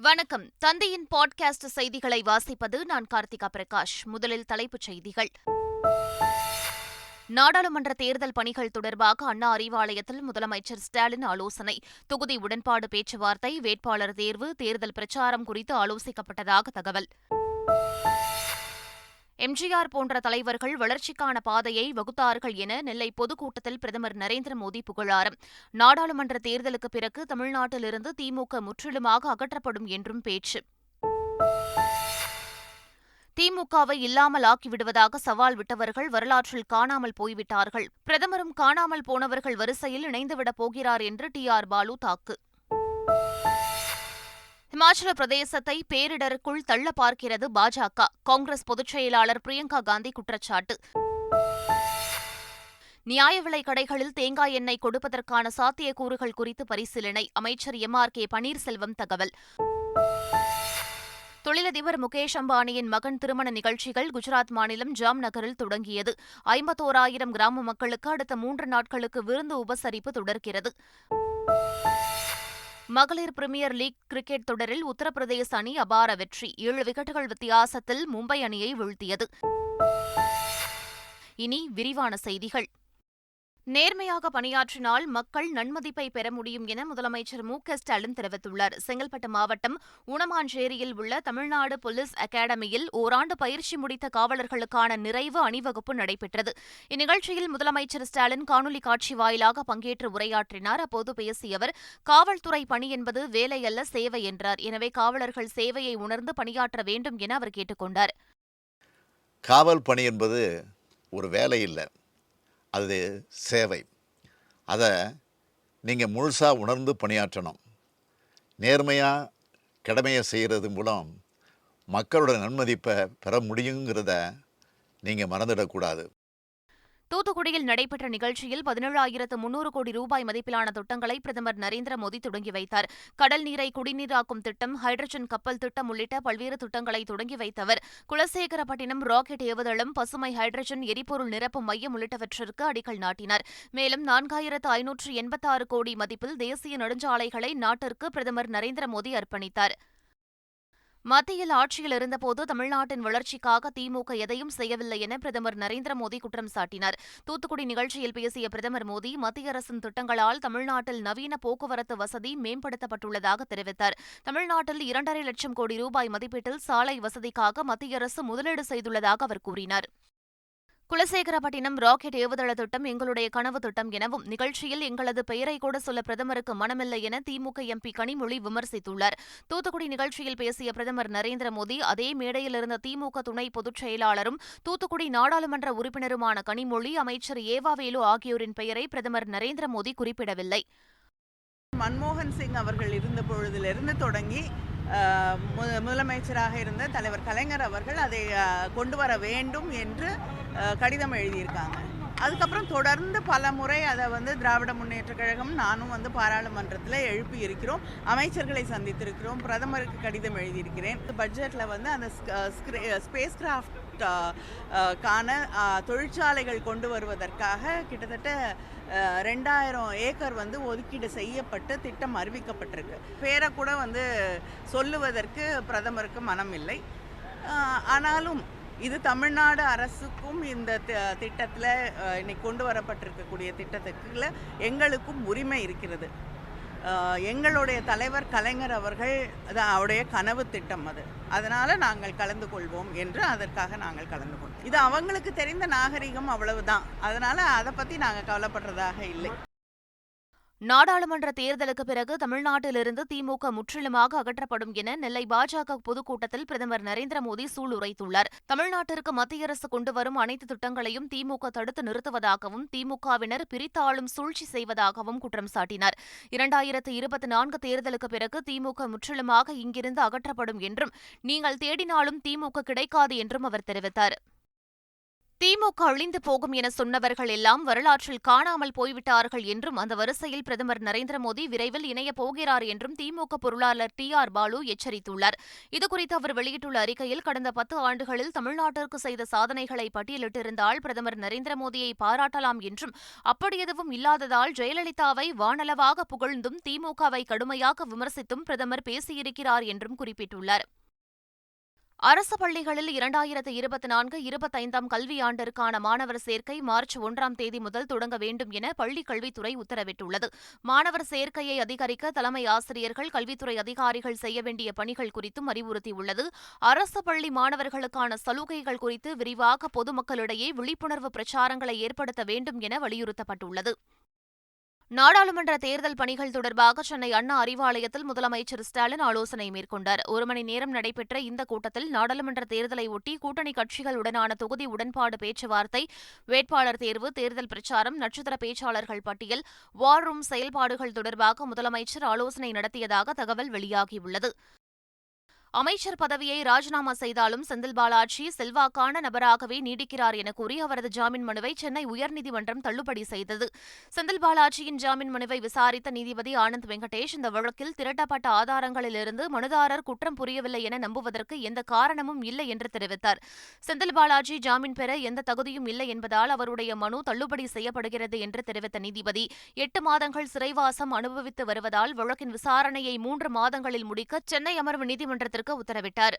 வணக்கம். தந்தையின் பாட்காஸ்ட் செய்திகளை வாசிப்பது நான் கார்த்திகா பிரகாஷ். முதலில் தலைப்புச் செய்திகள். நாடாளுமன்ற தேர்தல் பணிகள் தொடர்பாக அண்ணா அறிவாலயத்தில் முதலமைச்சர் ஸ்டாலின் ஆலோசனை. தொகுதி உடன்பாடு பேச்சுவார்த்தை வேட்பாளர் தேர்வு தேர்தல் பிரச்சாரம் குறித்து ஆலோசிக்கப்பட்டதாக தகவல். எம்ஜிஆர் போன்ற தலைவர்கள் வளர்ச்சிக்கான பாதையை வகுத்தார்கள் என நெல்லை பொதுக்கூட்டத்தில் பிரதமர் நரேந்திர மோடி புகழாரம். நாடாளுமன்ற தேர்தலுக்கு பிறகு தமிழ்நாட்டிலிருந்து திமுக முற்றிலுமாக அகற்றப்படும் என்றும் பேச்சு. திமுகவை இல்லாமல் ஆக்கிவிடுவதாக சவால் விட்டவர்கள் வரலாற்றில் காணாமல் போய்விட்டார்கள். பிரதமரும் காணாமல் போனவர்கள் வரிசையில் இணைந்துவிடப் போகிறார் என்று டி ஆர் பாலு தாக்கு. இமாச்சல பிரதேசத்தை பேரிடருக்குள் தள்ள பார்க்கிறது பாஜக. காங்கிரஸ் பொதுச் செயலாளர் பிரியங்கா காந்தி குற்றச்சாட்டு. நியாய விலை கடைகளில் தேங்காய் எண்ணெய் கொடுப்பதற்கான சாத்தியக்கூறுகள் குறித்து பரிசீலனை. அமைச்சர் எம். ஆர். கே. பன்னீர்செல்வம் தகவல். தொழிலதிபர் முகேஷ் அம்பானியின் மகன் திருமண நிகழ்ச்சிகள் குஜராத் மாநிலம் ஜாம் நகரில் தொடங்கியது. ஐம்பத்தோராயிரம் கிராம மக்களுக்கு அடுத்த மூன்று நாட்களுக்கு விருந்து உபசரிப்பு தொடர்கிறது. மகளிர் பிரீமியர் லீக் கிரிக்கெட் தொடரில் உத்தரப்பிரதேச அணி அபார வெற்றி. ஏழு விக்கெட்டுகள் வித்தியாசத்தில் மும்பை அணியை வீழ்த்தியது. இனி விரிவான செய்திகள். நேர்மையாக பணியாற்றினால் மக்கள் நன்மதிப்பை பெற முடியும் என முதலமைச்சர் மு க ஸ்டாலின் தெரிவித்துள்ளார். செங்கல்பட்டு மாவட்டம் ஊனமாஞ்சேரியில் உள்ள தமிழ்நாடு போலீஸ் அகாடமியில் ஓராண்டு பயிற்சி முடித்த காவலர்களுக்கான நிறைவு அணிவகுப்பு நடைபெற்றது. இந்நிகழ்ச்சியில் முதலமைச்சர் ஸ்டாலின் காணொலி காட்சி வாயிலாக பங்கேற்று உரையாற்றினார். அப்போது பேசிய அவர் காவல்துறை பணி என்பது வேலை அல்ல சேவை என்றார். எனவே காவலர்கள் சேவையை உணர்ந்து பணியாற்ற வேண்டும் என அவர் கேட்டுக் கொண்டார் காவல் பணி என்பது ஒரு வேலை இல்லை அது சேவை. அதை நீங்கள் முழுசாக உணர்ந்து பணியாற்றணும். நேர்மையாக கடமையை செய்கிறது மூலம் மக்களோட நன்மதிப்பை பெற முடியுங்கிறத நீங்கள் மறந்துடக்கூடாது. தூத்துக்குடியில் நடைபெற்ற நிகழ்ச்சியில் பதினேழாயிரத்து முன்னூறு கோடி ரூபாய் மதிப்பிலான திட்டங்களை பிரதமர் நரேந்திர மோடி தொடங்கி வைத்தார். கடல் நீரை குடிநீராக்கும் திட்டம் ஹைட்ரஜன் கப்பல் திட்டம் உள்ளிட்ட பல்வேறு திட்டங்களை தொடங்கி வைத்தவர். குலசேகரப்பட்டினம் ராக்கெட் ஏவுதளம் பசுமை ஹைட்ரஜன் எரிபொருள் நிரப்பும் மையம் உள்ளிட்டவற்றிற்கு அடிக்கல் நாட்டினார். மேலும் நான்காயிரத்து ஐநூற்று எண்பத்தாறு கோடி மதிப்பில் தேசிய நெடுஞ்சாலைகளை நாட்டிற்கு பிரதமர் நரேந்திர மோடி அர்ப்பணித்தார். மத்தியில் ஆட்சியில் இருந்தபோது தமிழ்நாட்டின் வளர்ச்சிக்காக திமுக எதையும் செய்யவில்லை என பிரதமர் நரேந்திர மோடி குற்றம் சாட்டினார். தூத்துக்குடி நிகழ்ச்சியில் பேசிய பிரதமர் மோடி மத்திய அரசின் திட்டங்களால் தமிழ்நாட்டில் நவீன போக்குவரத்து வசதி மேம்படுத்தப்பட்டுள்ளதாக தெரிவித்தார். தமிழ்நாட்டில் இரண்டரை லட்சம் கோடி ரூபாய் மதிப்பீட்டில் சாலை வசதிக்காக மத்திய அரசு முதலீடு செய்துள்ளதாக அவர் கூறினார். குலசேகரப்பட்டினம் ராக்கெட் ஏவுதள திட்டம் எங்களுடைய கனவு திட்டம் எனவும் நிகழ்ச்சியில் எங்களது பெயரை கூட சொல்ல பிரதமருக்கு மனமில்லை என திமுக எம்பி கனிமொழி விமர்சித்துள்ளார். தூத்துக்குடி நிகழ்ச்சியில் பேசிய பிரதமர் நரேந்திர மோடி அதே மேடையில் இருந்த திமுக துணை பொதுச் செயலாளரும் தூத்துக்குடி நாடாளுமன்ற உறுப்பினருமான கனிமொழி அமைச்சர் ஏவாவேலு ஆகியோரின் பெயரை பிரதமர் நரேந்திர மோடி குறிப்பிடவில்லை. மன்மோகன் சிங் அவர்கள் இருந்த பொழுதிலிருந்து தொடங்கி முதலமைச்சராக இருந்த தலைவர் கலைஞர் அவர்கள் அதை கொண்டு வர வேண்டும் என்று கடிதம் எழுதியிருக்காங்க. அதுக்கப்புறம் தொடர்ந்து பல முறை அதை வந்து திராவிட முன்னேற்ற கழகம் நானும் வந்து பாராளுமன்றத்தில் எழுப்பி இருக்கிறோம் அமைச்சர்களை சந்தித்திருக்கிறோம். பிரதமருக்கு கடிதம் எழுதியிருக்கிறேன். பட்ஜெட்டில் வந்து அந்த ஸ்பேஸ் கிராஃப்ட் கான தொழிற்சாலைகள் கொண்டு வருவதற்காக கிட்டத்தட்ட ரெண்டாயிரம் ஏக்கர் வந்து ஒதுக்கீடு செய்யப்பட்டு திட்டம் அறிவிக்கப்பட்டிருக்கு. பேரை கூட வந்து சொல்லுவதற்கு பிரதமருக்கு மனம் இல்லை. ஆனாலும் இது தமிழ்நாடு அரசுக்கும் இந்த திட்டத்தில் இன்னைக்கு கொண்டு வரப்பட்டிருக்கக்கூடிய திட்டத்துக்குள்ள எங்களுக்கும் உரிமை இருக்கிறது. எங்களுடைய தலைவர் கலைஞர் அவர்கள் அவருடைய கனவு திட்டம் அது. அதனால் நாங்கள் கலந்து கொள்வோம் என்று அதற்காக நாங்கள் கலந்து கொள்வோம் இது அவங்களுக்கு தெரிந்த நாகரிகம் அவ்வளவுதான். அதனால் அதை பற்றி நாங்கள் கவலைப்படுறதாக இல்லை. நாடாளுமன்ற தேர்தலுக்கு பிறகு தமிழ்நாட்டிலிருந்து திமுக முற்றிலுமாக அகற்றப்படும் என நெல்லை பாஜக பொதுக்கூட்டத்தில் பிரதமர் நரேந்திர மோடி சூளுரைத்துள்ளார் தமிழ்நாட்டிற்கு மத்திய அரசு கொண்டு வரும் அனைத்து திட்டங்களையும் திமுக தடுத்து நிறுத்துவதாகவும் திமுகவினர் பிரித்தாளும் சூழ்ச்சி செய்வதாகவும் குற்றம் சாட்டினார். இரண்டாயிரத்து இருபத்தி நான்கு தேர்தலுக்கு பிறகு திமுக முற்றிலுமாக இங்கிருந்து அகற்றப்படும் என்றும் நீங்கள் தேடினாலும் திமுக கிடைக்காது என்றும் அவர் தெரிவித்தார். திமுக அழிந்து போகும் என சொன்னவர்கள் எல்லாம் வரலாற்றில் காணாமல் போய்விட்டார்கள் என்றும் அந்த வரிசையில் பிரதமர் நரேந்திர மோடி விரைவில் இணையப் போகிறார் என்றும் திமுக பொருளாளர் டி ஆர் பாலு எச்சரித்துள்ளார். இதுகுறித்து அவர் வெளியிட்டுள்ள அறிக்கையில் கடந்த பத்து ஆண்டுகளில் தமிழ்நாட்டிற்கு செய்த சாதனைகளை பட்டியலிட்டிருந்தால் பிரதமர் நரேந்திர மோடியை பாராட்டலாம் என்றும் அப்படி எதுவும் இல்லாததால் ஜெயலலிதாவை வானளவாக புகழ்ந்தும் திமுகவை கடுமையாக விமர்சித்தும் பிரதமர் பேசியிருக்கிறார் என்றும் குறிப்பிட்டுள்ளார். அரசு பள்ளிகளில் இரண்டாயிரத்து இருபத்தி நான்கு இருபத்தைந்தாம் கல்வியாண்டிற்கான மாணவர் சேர்க்கை மார்ச் ஒன்றாம் தேதி முதல் தொடங்க வேண்டும் என பள்ளிக் கல்வித்துறை உத்தரவிட்டுள்ளது. மாணவர் சேர்க்கையை அதிகரிக்க தலைமை ஆசிரியர்கள் கல்வித்துறை அதிகாரிகள் செய்ய வேண்டிய பணிகள் குறித்தும் அறிவுறுத்தியுள்ளது. அரசு பள்ளி மாணவர்களுக்கான சலுகைகள் குறித்து விரிவாக பொதுமக்களிடையே விழிப்புணர்வு பிரச்சாரங்களை ஏற்படுத்த வேண்டும் என வலியுறுத்தப்பட்டுள்ளது. நாடாளுமன்ற தேர்தல் பணிகள் தொடர்பாக சென்னை அண்ணா அறிவாலயத்தில் முதலமைச்சர் ஸ்டாலின் ஆலோசனை மேற்கொண்டார். ஒரு மணி நேரம் நடைபெற்ற இந்த கூட்டத்தில் நாடாளுமன்ற தேர்தலை ஒட்டி கூட்டணி கட்சிகளுடனான தொகுதி உடன்பாடு பேச்சுவார்த்தை வேட்பாளர் தேர்வு தேர்தல் பிரச்சாரம் நட்சத்திர பேச்சாளர்கள் பட்டியல் வார் ரூம் செயல்பாடுகள் தொடர்பாக முதலமைச்சர் ஆலோசனை நடத்தியதாக தகவல் வெளியாகியுள்ளது. அமைச்சர் பதவியை ராஜினாமா செய்தாலும் செந்தில் பாலாஜி செல்வாக்கான நபராகவே நீடிக்கிறார் என கூறி அவரது ஜாமீன் மனுவை சென்னை உயர்நீதிமன்றம் தள்ளுபடி செய்தது. செந்தில் பாலாஜியின் ஜாமீன் மனுவை விசாரித்த நீதிபதி ஆனந்த் வெங்கடேஷ் இந்த வழக்கில் திரட்டப்பட்ட ஆதாரங்களிலிருந்து மனுதாரர் குற்றம் புரியவில்லை என நம்புவதற்கு எந்த காரணமும் இல்லை என்று தெரிவித்தார். செந்தில் பாலாஜி ஜாமீன் பெற எந்த தகுதியும் இல்லை என்பதால் அவருடைய மனு தள்ளுபடி செய்யப்படுகிறது என்று தெரிவித்த நீதிபதி எட்டு மாதங்கள் சிறைவாசம் அனுபவித்து வருவதால் வழக்கின் விசாரணையை மூன்று மாதங்களில் முடிக்க சென்னை அமர்வு நீதிமன்றத்தில் நீதிமன்றத்திற்கு உத்தரவிட்டார்.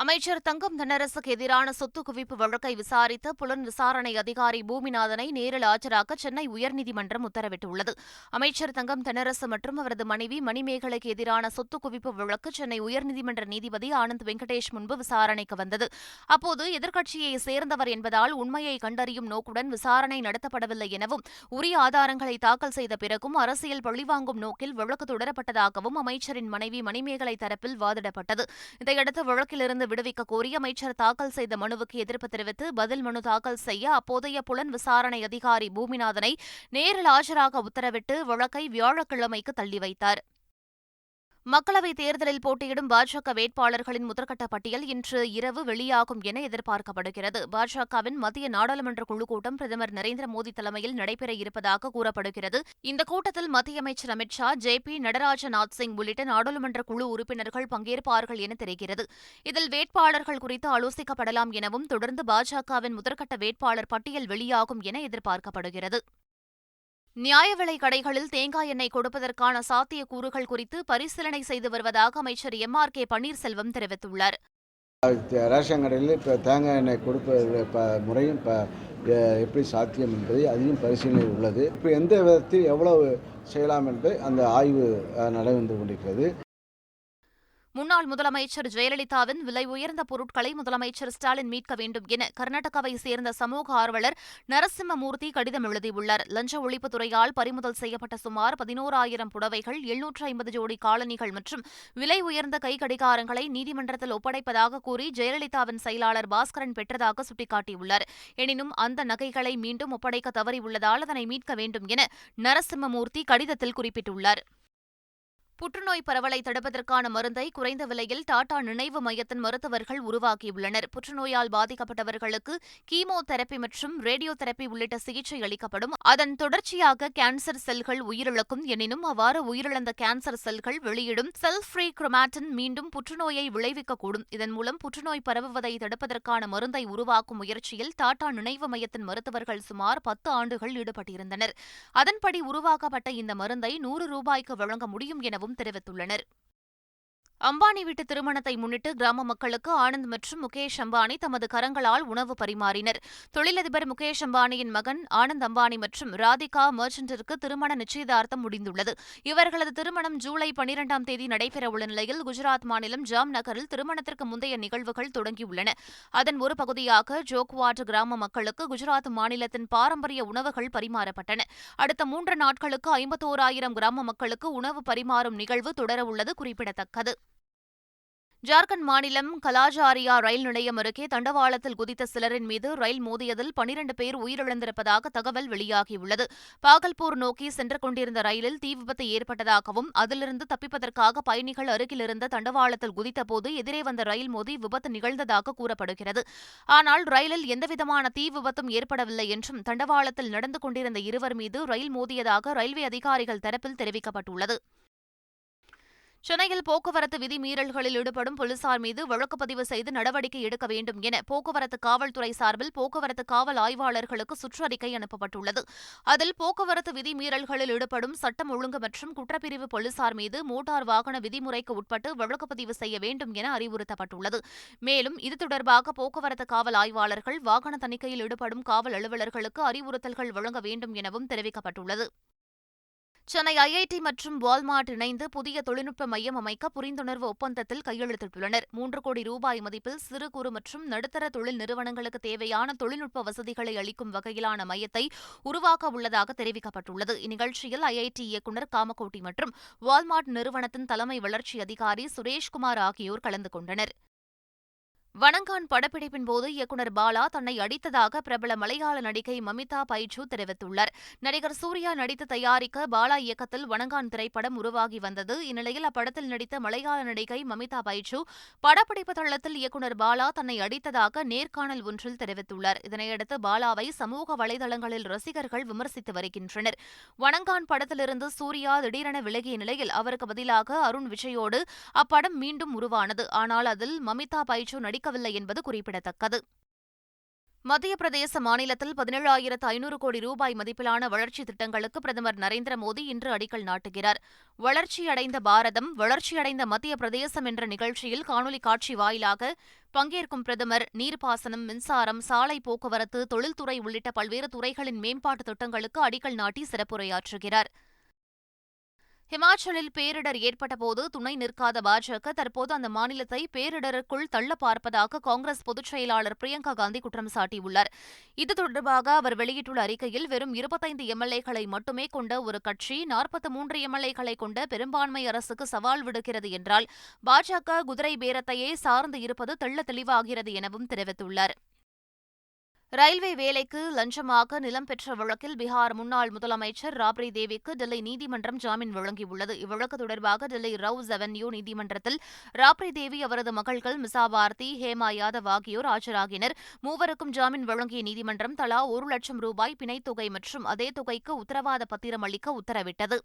அமைச்சர் தங்கம் தென்னரசுக்கு எதிரான சொத்து குவிப்பு வழக்கை விசாரித்த புலன் விசாரணை அதிகாரி பூமிநாதனை நேரில் ஆஜராக்க சென்னை உயர்நீதிமன்றம் உத்தரவிட்டுள்ளது. அமைச்சர் தங்கம் தென்னரசு மற்றும் அவரது மனைவி மணிமேகலைக்கு எதிரான சொத்து குவிப்பு வழக்கு சென்னை உயர்நீதிமன்ற நீதிபதி ஆனந்த் வெங்கடேஷ் முன்பு விசாரணைக்கு வந்தது. அப்போது எதிர்க்கட்சியை சேர்ந்தவர் என்பதால் உண்மையை கண்டறியும் நோக்குடன் விசாரணை நடத்தப்படவில்லை எனவும் உரிய ஆதாரங்களை தாக்கல் செய்த பிறகும் அரசியல் பழிவாங்கும் நோக்கில் வழக்கு தொடரப்பட்டதாகவும் அமைச்சரின் மனைவி மணிமேகலை தரப்பில் வாதிடப்பட்டது. இதையடுத்து வழக்கிலிருந்து இருந்து விடுவிக்க கோரி அமைச்சர் தாக்கல் செய்த மனுவுக்கு எதிர்ப்பு தெரிவித்து பதில் மனு தாக்கல் செய்ய அப்போதைய புலன் விசாரணை அதிகாரி பூமிநாதனை நேரில் ஆஜராக உத்தரவிட்டு வழக்கை வியாழக்கிழமைக்கு தள்ளி வைத்தார். மக்களவைத் தேர்தலில் போட்டியிடும் பாஜக வேட்பாளர்களின் முதற்கட்ட பட்டியல் இன்று இரவு வெளியாகும் என எதிர்பார்க்கப்படுகிறது. பாஜகவின் மத்திய நாடாளுமன்ற குழு கூட்டம் பிரதமர் நரேந்திர மோடி தலைமையில் நடைபெற இருப்பதாக கூறப்படுகிறது. இந்த கூட்டத்தில் மத்திய அமைச்சர் அமித் ஷா ஜே பி நடராஜநாத் சிங் உள்ளிட்ட நாடாளுமன்ற குழு உறுப்பினர்கள் பங்கேற்பார்கள் என தெரிகிறது. இதில் வேட்பாளர்கள் குறித்து ஆலோசிக்கப்படலாம் எனவும் தொடர்ந்து பாஜகவின் முதற்கட்ட வேட்பாளர் பட்டியல் வெளியாகும் என எதிர்பார்க்கப்படுகிறது. நியாய விலை கடைகளில் தேங்காய் எண்ணெய் கொடுப்பதற்கான சாத்தியக்கூறுகள் குறித்து பரிசீலனை செய்து வருவதாக அமைச்சர் எம். ஆர். கே. பன்னீர்செல்வம் தெரிவித்துள்ளார். ரேஷன் கடையில் இப்போ தேங்காய் எண்ணெய் கொடுப்பது இப்போ முறையும் இப்போ எப்படி சாத்தியம் என்பதை அதிகம் பரிசீலனை உள்ளது. இப்போ எந்த விதத்தில் எவ்வளவு செய்யலாம் என்று அந்த ஆய்வு நடைபெற்று கொண்டிருக்கிறது. முன்னாள் முதலமைச்சர் ஜெயலலிதாவின் விலை உயர்ந்த பொருட்களை முதலமைச்சர் ஸ்டாலின் மீட்க வேண்டும் என கர்நாடகாவை சேர்ந்த சமூக ஆர்வலர் நரசிம்மமூர்த்தி கடிதம் எழுதியுள்ளார். லஞ்ச ஒழிப்புத்துறையால் பறிமுதல் செய்யப்பட்ட சுமார் பதினோராயிரம் புடவைகள் எழுநூற்று ஐம்பது ஜோடி காலணிகள் மற்றும் விலை உயர்ந்த கை கடிகாரங்களை நீதிமன்றத்தில் ஒப்படைப்பதாக கூறி ஜெயலலிதாவின் செயலாளர் பாஸ்கரன் பெற்றதாக சுட்டிக்காட்டியுள்ளார். எனினும் அந்த நகைகளை மீண்டும் ஒப்படைக்க தவறியுள்ளதால் அதனை மீட்க வேண்டும் என நரசிம்மமூர்த்தி கடிதத்தில் குறிப்பிட்டுள்ளார். புற்றுநோய் பரவலை தடுப்பதற்கான மருந்தை குறைந்த விலையில் டாடா நினைவு மையத்தின் மருத்துவர்கள் உருவாக்கியுள்ளனர். புற்றுநோயால் பாதிக்கப்பட்டவர்களுக்கு கீமோ தெரப்பி மற்றும் ரேடியோ தெரப்பி உள்ளிட்ட சிகிச்சை அளிக்கப்படும். அதன் தொடர்ச்சியாக கேன்சர் செல்கள் உயிரிழக்கும் எனினும் அவ்வாறு உயிரிழந்த கேன்சர் செல்கள் வெளியிடும் செல் ஃப்ரீ குரோமாட்டின் மீண்டும் புற்றுநோயை விளைவிக்கக்கூடும். இதன் மூலம் புற்றுநோய் பரவுவதை தடுப்பதற்கான மருந்தை உருவாக்கும் முயற்சியில் டாடா நினைவு மையத்தின் மருத்துவர்கள் சுமார் பத்து ஆண்டுகள் ஈடுபட்டிருந்தனர். அதன்படி உருவாக்கப்பட்ட இந்த மருந்தை நூறு ரூபாய்க்கு வழங்க முடியும் எனவும் தெரிவித்துள்ளனர். அம்பானி வீட்டு திருமணத்தை முன்னிட்டு கிராம மக்களுக்கு ஆனந்த் மற்றும் முகேஷ் அம்பானி தமது கரங்களால் உணவு பரிமாறினர். தொழிலதிபர் முகேஷ் அம்பானியின் மகன் ஆனந்த் அம்பானி மற்றும் ராதிகா மர்ச்சன்டிற்கு திருமண நிச்சயதார்த்தம் முடிந்துள்ளது. இவர்களது திருமணம் ஜூலை பனிரெண்டாம் தேதி நடைபெறவுள்ள நிலையில் குஜராத் மாநிலம் ஜாம் நகரில் திருமணத்திற்கு முந்தைய நிகழ்வுகள் தொடங்கியுள்ளன. அதன் ஒரு பகுதியாக ஜோக்வாட் கிராம மக்களுக்கு குஜராத் மாநிலத்தின் பாரம்பரிய உணவுகள் பரிமாறப்பட்டன. அடுத்த மூன்று நாட்களுக்கு ஐம்பத்தோராயிரம் கிராம மக்களுக்கு உணவு பரிமாறும் நிகழ்வு தொடரவுள்ளது குறிப்பிடத்தக்கது. ஜார்க்கண்ட் மாநிலம் கலாஜாரியா ரயில் நிலையம் அருகே தண்டவாளத்தில் குதித்த சிலரின் மீது ரயில் மோதியதில் பனிரண்டு பேர் உயிரிழந்திருப்பதாக தகவல் வெளியாகியுள்ளது. பாகல்பூர் நோக்கி சென்று கொண்டிருந்த ரயிலில் தீ விபத்து ஏற்பட்டதாகவும் அதிலிருந்து தப்பிப்பதற்காக பயணிகள் அருகிலிருந்த தண்டவாளத்தில் குதித்தபோது எதிரே வந்த ரயில் மோதி விபத்து நிகழ்ந்ததாக கூறப்படுகிறது. ஆனால் ரயிலில் எந்தவிதமான தீ விபத்தும் ஏற்படவில்லை என்றும் தண்டவாளத்தில் நடந்து கொண்டிருந்த இருவர் மீது ரயில் மோதியதாக ரயில்வே அதிகாரிகள் தரப்பில் தெரிவிக்கப்பட்டுள்ளது. சென்னையில் போக்குவரத்து விதிமீறல்களில் ஈடுபடும் போலீசார் மீது வழக்கு பதிவு செய்து நடவடிக்கை எடுக்க வேண்டும் என போக்குவரத்து காவல்துறை சார்பில் போக்குவரத்து காவல் ஆய்வாளர்களுக்கு சுற்றறிக்கை அனுப்பப்பட்டுள்ளது. அதில் போக்குவரத்து விதிமீறல்களில் ஈடுபடும் சட்டம் ஒழுங்கு மற்றும் குற்றப்பிரிவு போலீசார் மீது மோட்டார் வாகன விதிமுறைக்கு உட்பட்டு வழக்கு பதிவு செய்ய வேண்டும் என அறிவுறுத்தப்பட்டுள்ளது. மேலும் இது தொடர்பாக போக்குவரத்து காவல் ஆய்வாளர்கள் வாகன தணிக்கையில் ஈடுபடும் காவல் அலுவலர்களுக்கு அறிவுறுத்தல்கள் வழங்க வேண்டும் எனவும் தெரிவிக்கப்பட்டுள்ளது. சென்னை ஐஐடி மற்றும் வால்மார்ட் இணைந்து புதிய தொழில்நுட்ப மையம் அமைக்க புரிந்துணர்வு ஒப்பந்தத்தில் கையெழுத்திட்டுள்ளனர். மூன்று கோடி ரூபாய் மதிப்பில் சிறு குறு மற்றும் நடுத்தர தொழில் நிறுவனங்களுக்கு தேவையான தொழில்நுட்ப வசதிகளை அளிக்கும் வகையிலான மையத்தை உருவாக்க உள்ளதாக தெரிவிக்கப்பட்டுள்ளது. இந்நிகழ்ச்சியில் ஐஐடி இயக்குநர் காமகோட்டி மற்றும் வால்மார்ட் நிறுவனத்தின் தலைமை வளர்ச்சி அதிகாரி சுரேஷ்குமார் ஆகியோர் கலந்து கொண்டனர். வணங்கான் படப்பிடிப்பின் போது இயக்குநர் பாலா தன்னை அடித்ததாக பிரபல மலையாள நடிகை மமிதா பைஜு தெரிவித்துள்ளார். நடிகர் சூர்யா நடித்து தயாரிக்க பாலா இயக்கத்தில் வணங்கான் திரைப்படம் உருவாகி வந்தது. இந்நிலையில் அப்படத்தில் நடித்த மலையாள நடிகை மமிதா பைஜு படப்பிடிப்பு தளத்தில் இயக்குநர் பாலா தன்னை அடித்ததாக நேர்காணல் ஒன்றில் தெரிவித்துள்ளார். இதனையடுத்து பாலாவை சமூக வலைதளங்களில் ரசிகர்கள் விமர்சித்து வருகின்றனர். வணங்கான் படத்திலிருந்து சூர்யா திடீரென விலகிய நிலையில் அவருக்கு பதிலாக அருண் விஜயோடு அப்படம் மீண்டும் உருவானது. ஆனால் அதில் மமிதா பைஜு நடிக்க கிடைக்கவில்லை என்பது குறிப்பிடத்தக்கது. மத்திய பிரதேச மாநிலத்தில் பதினேழாயிரத்து ஐநூறு கோடி ரூபாய் மதிப்பிலான வளர்ச்சித் திட்டங்களுக்கு பிரதமர் நரேந்திர மோடி இன்று அடிக்கல் நாட்டுகிறார். வளர்ச்சியடைந்த பாரதம் வளர்ச்சியடைந்த மத்திய பிரதேசம் என்ற நிகழ்ச்சியில் காணொலி காட்சி வாயிலாக பங்கேற்கும் பிரதமர் நீர்ப்பாசனம் மின்சாரம் சாலை போக்குவரத்து தொழில்துறை உள்ளிட்ட பல்வேறு துறைகளின் மேம்பாட்டு திட்டங்களுக்கு அடிக்கல் நாட்டி சிறப்புரையாற்றுகிறார். ஹிமாச்சலில் பேரிடர் ஏற்பட்டபோது துணை நிற்காத பாஜக தற்போது அந்த மாநிலத்தை பேரிடருக்குள் தள்ள பார்ப்பதாக காங்கிரஸ் பொதுச் செயலாளர் பிரியங்கா காந்தி குற்றம் சாட்டியுள்ளார். இது தொடர்பாக அவர் வெளியிட்டுள்ள அறிக்கையில் வெறும் இருபத்தைந்து எம்எல்ஏக்களை மட்டுமே கொண்ட ஒரு கட்சி நாற்பத்தி மூன்று எம்எல்ஏக்களை கொண்ட பெரும்பான்மை அரசுக்கு சவால் விடுக்கிறது என்றால் பாஜக குதிரை பேரத்தையே சார்ந்து இருப்பது தெள்ள தெளிவாகிறது எனவும் தெரிவித்துள்ளார். ரயில்வே வேலைக்கு லஞ்சமாக நிலம் பெற்ற வழக்கில் பீகார் முன்னாள் முதலமைச்சர் ராப்ரி தேவிக்கு டெல்லி நீதிமன்றம் ஜாமீன் வழங்கியுள்ளது. இவ்வழக்கு தொடர்பாக டெல்லி ரவுஸ் அவென்யூ நீதிமன்றத்தில் ராப்ரி தேவி அவரது மகள்கள் மிசா பாரதி ஹேமா யாதவ் ஆகியோர் ஆஜராகினர். மூவருக்கும் ஜாமீன் வழங்கிய நீதிமன்றம் தலா ஒரு லட்சம் ரூபாய் பிணைத் தொகை மற்றும் அதே தொகைக்கு உத்தரவாத பத்திரம் அளிக்க உத்தரவிட்டது.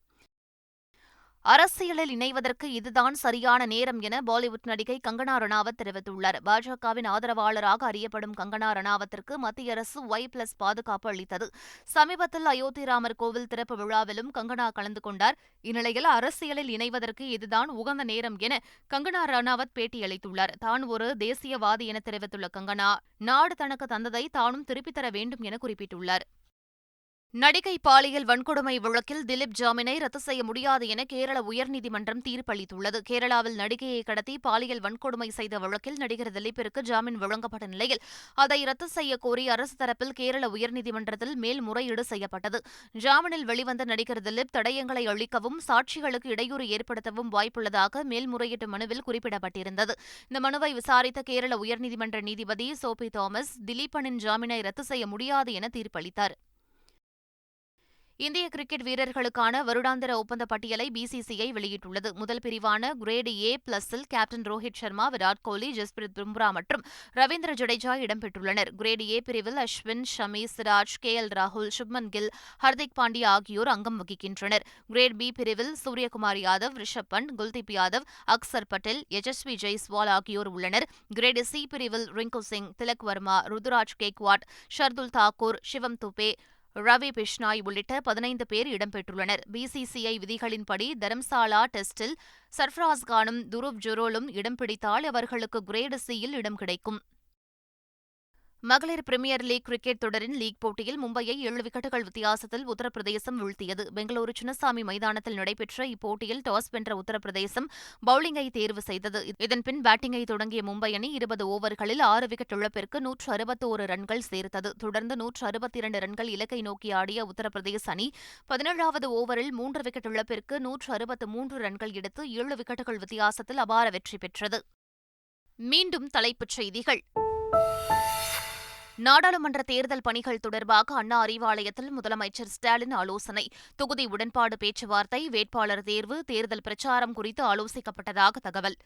அரசியலில் இணைவதற்கு இதுதான் சரியான நேரம் என பாலிவுட் நடிகை கங்கனா ரணாவத் தெரிவித்துள்ளார். பாஜகவின் ஆதரவாளராக அறியப்படும் கங்கனா ரணாவத்திற்கு மத்திய அரசு ஒய் பிளஸ் பாதுகாப்பு அளித்தது. சமீபத்தில் அயோத்தி ராமர் கோவில் திறப்பு விழாவிலும் கங்கனா கலந்து கொண்டார். இந்நிலையில் அரசியலில் இணைவதற்கு இதுதான் உகந்த நேரம் என கங்கனா ரணாவத் பேட்டியளித்துள்ளார். தான் ஒரு தேசியவாதி என தெரிவித்துள்ள கங்கனா நாடு தனக்கு தந்ததை தானும் திருப்பித் தர வேண்டும் என குறிப்பிட்டுள்ளார். நடிகை பாலியல் வன்கொடுமை வழக்கில் திலீப் ஜாமீனை ரத்து செய்ய முடியாது என கேரள உயர்நீதிமன்றம் தீர்ப்பளித்துள்ளது. கேரளாவில் நடிகையை கடத்தி பாலியல் வன்கொடுமை செய்த வழக்கில் நடிகர் திலீப்பிற்கு ஜாமீன் வழங்கப்பட்ட நிலையில் அதை ரத்து செய்ய கோரி அரசு தரப்பில் கேரள உயர்நீதிமன்றத்தில் மேல்முறையீடு செய்யப்பட்டது. ஜாமீனில் வெளிவந்த நடிகர் திலீப் தடயங்களை அளிக்கவும் சாட்சிகளுக்கு இடையூறு ஏற்படுத்தவும் வாய்ப்புள்ளதாக மேல்முறையீட்டு மனுவில் குறிப்பிடப்பட்டிருந்தது. இந்த மனுவை விசாரித்த கேரள உயர்நீதிமன்ற நீதிபதி சோபி தாமஸ் திலீபனின் ஜாமீனை ரத்து செய்ய முடியாது என தீர்ப்பளித்தார். இந்திய கிரிக்கெட் வீரர்களுக்கான வருடாந்திர ஒப்பந்த பட்டியலை பிசிசிஐ வெளியிட்டுள்ளது. முதல் பிரிவான கிரேடு ஏ பிளஸில் கேப்டன் ரோஹித் சர்மா விராட் கோலி ஜஸ்பிரித் பும்ரா மற்றும் ரவீந்திர ஜடேஜா இடம்பெற்றுள்ளனர். கிரேடு ஏ பிரிவில் அஸ்வின் ஷமி சிராஜ் கே எல் ராகுல் சுப்மன் கில் ஹர்திக் பாண்டியா ஆகியோர் அங்கம் வகிக்கின்றனர். கிரேட் பி பிரிவில் சூரியகுமார் யாதவ் ரிஷப் பண்ட் குல்தீப் யாதவ் அக்சர் பட்டேல் யஜஸ்வி ஜெய்ஸ்வால் ஆகியோர் உள்ளனர். கிரேடு சி பிரிவில் ரிங்கு சிங் திலக் வர்மா ருதுராஜ் கேக்வாட் ஷர்துல் தாக்கூர் சிவம் துபே ரவி பிஷ்னாய் உள்ளிட்ட பதினைந்து பேர் இடம்பெற்றுள்ளனர். பிசிசிஐ விதிகளின்படி தரம்சாலா டெஸ்டில் சர்ஃப்ராஸ்கானும் துருப் ஜுரோலும் இடம் பிடித்தால் அவர்களுக்கு கிரேடு சியில் இடம் கிடைக்கும். மகளிர் பிரிமியர் லீக் கிரிக்கெட் தொடரின் லீக் போட்டியில் மும்பையை ஏழு விக்கெட்டுகள் வித்தியாசத்தில் உத்தரப்பிரதேசம் வீழ்த்தியது. பெங்களூரு சின்னசாமி மைதானத்தில் நடைபெற்ற இப்போட்டியில் டாஸ் வென்ற உத்தரப்பிரதேசம் பவுலிங்கை தேர்வு செய்தது. இதன்பின் பேட்டிங்கை தொடங்கிய மும்பை அணி இருபது ஓவர்களில் ஆறு விக்கெட் இழப்பிற்கு நூற்று அறுபத்தோரு ரன்கள் சேர்த்தது. தொடர்ந்து நூற்று அறுபத்தி இரண்டு ரன்கள் இலக்கை நோக்கி ஆடிய உத்தரப்பிரதேச அணி பதினேழாவது ஓவரில் மூன்று விக்கெட் இழப்பிற்கு நூற்று அறுபத்து மூன்று ரன்கள் எடுத்து ஏழு விக்கெட்டுகள் வித்தியாசத்தில் அபார வெற்றி பெற்றது. மீண்டும் தலைப்புச் செய்திகள். நாடாளுமன்ற தேர்தல் பணிகள் தொடர்பாக அண்ணா அறிவாலயத்தில் முதலமைச்சர் ஸ்டாலின் ஆலோசனை. தொகுதி உடன்பாடு பேச்சுவார்த்தை வேட்பாளர் தேர்வு தேர்தல் பிரச்சாரம் குறித்து ஆலோசிக்கப்பட்டதாக தகவல்.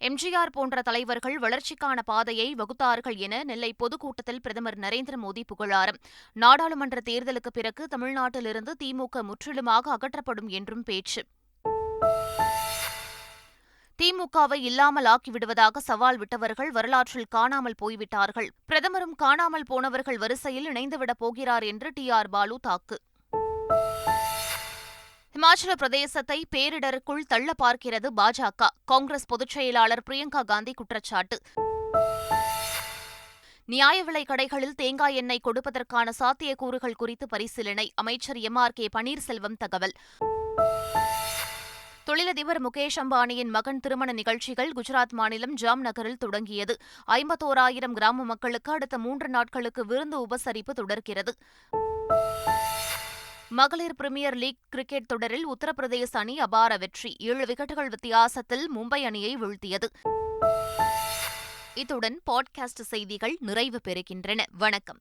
எம்ஜிஆர் போன்ற தலைவர்கள் வளர்ச்சிக்கான பாதையை வகுத்தார்கள் என நெல்லை பொதுக்கூட்டத்தில் பிரதமர் நரேந்திர மோடி புகழாரம். நாடாளுமன்ற தேர்தலுக்கு பிறகு தமிழ்நாட்டிலிருந்து திமுக முற்றிலுமாக அகற்றப்படும் என்றும் பேச்சு. திமுகவை இல்லாமல் ஆக்கிவிடுவதாக சவால் விட்டவர்கள் வரலாற்றில் காணாமல் போய்விட்டார்கள். பிரதமரும் காணாமல் போனவர்கள் வரிசையில் இணைந்துவிடப் போகிறார் என்று டி. ஆர். பாலு தாக்கு. இமாச்சல பிரதேசத்தை பேரிடருக்குள் தள்ள பார்க்கிறது பாஜக காங்கிரஸ் பொதுச் செயலாளர் பிரியங்கா காந்தி குற்றச்சாட்டு. நியாய விலை கடைகளில் தேங்காய் எண்ணெய் கொடுப்பதற்கான சாத்தியக்கூறுகள் குறித்து பரிசீலனை. அமைச்சர் எம். ஆர். கே. பன்னீர்செல்வம் தகவல். தொழிலதிபர் முகேஷ் அம்பானியின் மகன் திருமண நிகழ்ச்சிகள் குஜராத் மாநிலம் ஜாம் நகரில் தொடங்கியது. ஐம்பத்தோராயிரம் கிராம மக்களுக்கு அடுத்த மூன்று நாட்களுக்கு விருந்து உபசரிப்பு தொடர்கிறது. மகளிர் பிரிமியர் லீக் கிரிக்கெட் தொடரில் உத்தரப்பிரதேச அணி அபார வெற்றி. ஏழு விக்கெட்டுகள் வித்தியாசத்தில் மும்பை அணியை வீழ்த்தியது. இத்துடன் பாட்காஸ்ட் செய்திகள் நிறைவு பெறுகின்றன. வணக்கம்.